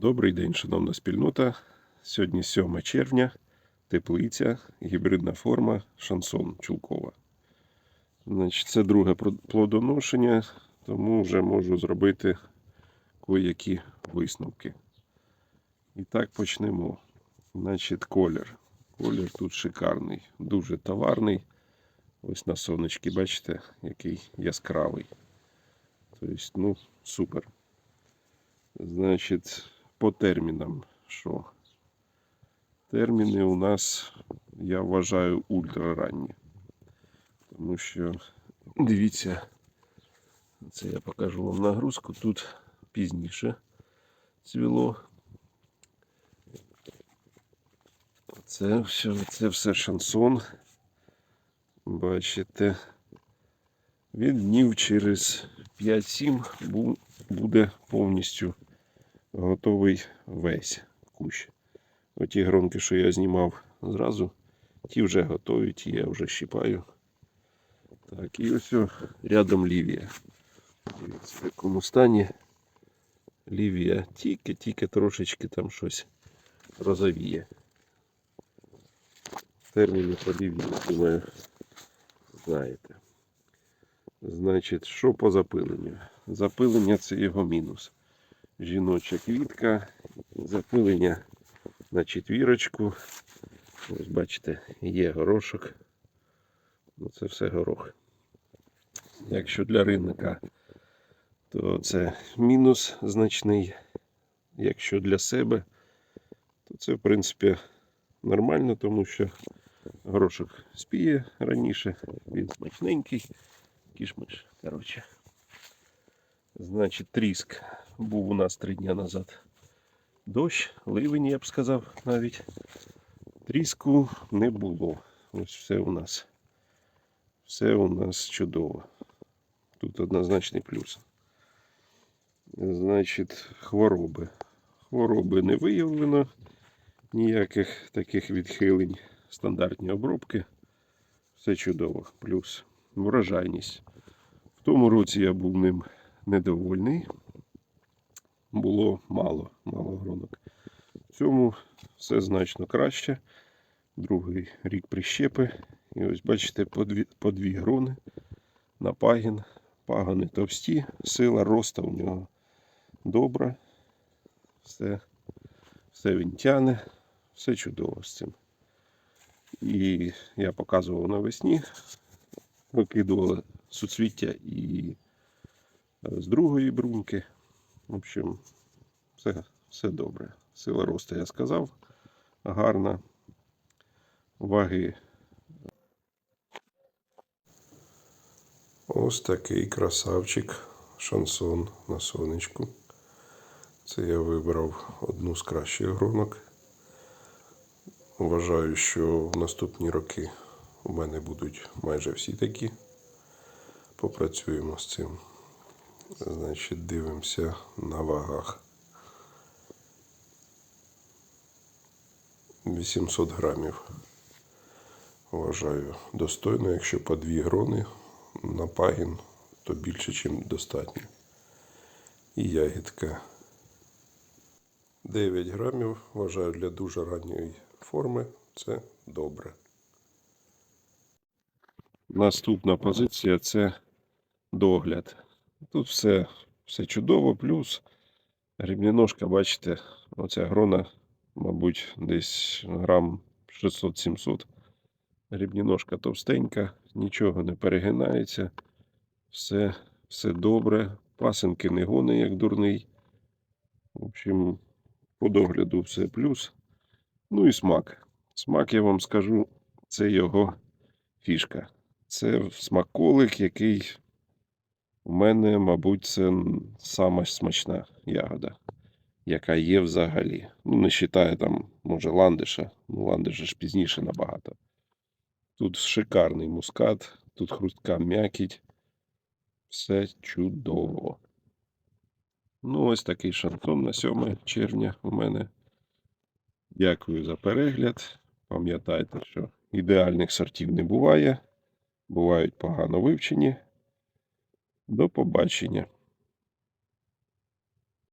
Добрий день, шановна спільнота. Сьогодні 7 червня, теплиця, гібридна форма, шансон Чулкова. Значить, це друге плодоношення, тому вже можу зробити кое-які висновки. І так почнемо. Значить, колір. Колір тут шикарний, дуже товарний. Ось на сонечки, бачите, який яскравий. Тобто, ну, супер. Значить, по термінам, що? Терміни у нас, я вважаю, ультраранні. Тому що, дивіться, це я покажу вам нагрузку. Тут пізніше цвіло. Це все, це все шансон. Бачите, він днів через 5-7 буде повністю готовий весь кущ. Оті гронки, що я знімав зразу, ті вже готові, ті я вже щипаю. Так, і ось рядом лівія. Дивіться, в якому стані лівія тільки-тільки трошечки там щось розовіє. Терміни по лівії, думаю, знаєте. Значить, що по запиленню? Запилення це його мінус. Жіноча квітка, запилення на четвірочку. Ось бачите, є горошок. Ну, це все горох. Якщо для ринника, то це мінус значний. Якщо для себе, то це в принципі нормально, тому що горошок спіє раніше, він смачненький, кішмиш. Коротше. Значить, тріск був у нас три дні назад. Дощ, ливень, я б сказав навіть. Тріску не було. Ось все у нас. Все у нас чудово. Тут однозначний плюс. Значить, хвороби. Хвороби не виявлено. Ніяких таких відхилень. Стандартні обробки. Все чудово. Плюс врожайність. В тому році я був ним недовольний. Було мало, мало гронок. В цьому все значно краще. Другий рік прищепи. І ось бачите, по дві, по дві грони на пагін. Пагони товсті, сила роста у нього добра. Все, все він тяне, все чудово з цим. І я показував навесні, викидували суцвіття і е, з другої бруньки. В общем, все, все добре. Сила росту, я сказав. Гарна. Ваги. Ось такий красавчик. Шансон на сонечку. Це я вибрав одну з кращих гронок. Вважаю, що в наступні роки у мене будуть майже всі такі. Попрацюємо з цим. Значить, дивимося на вагах. 800 грамів. Вважаю достойно, якщо по дві грони на пагін, то більше, ніж достатньо. І ягідка 9 грамів. Вважаю для дуже ранньої форми це добре. Наступна позиція це догляд. Тут все, все чудово, плюс грібніножка, бачите, оця грона, мабуть, десь грам 600-700. Грібніножка товстенька, нічого не перегинається. Все, все добре. Пасенки не гони, як дурний. В общем, по догляду все плюс. Ну і смак. Смак, я вам скажу, це його фішка. Це смаколик, який у мене, мабуть, це сама смачна ягода, яка є взагалі. Ну, не вважаю там, може, ландиша. Ну, ландиш же ж пізніше набагато. Тут шикарний мускат, тут хрустка м'якіть. Все чудово. Ну, ось такий шансон на 7 червня у мене. Дякую за перегляд. Пам'ятайте, що ідеальних сортів не буває. Бувають погано вивчені. До побачення.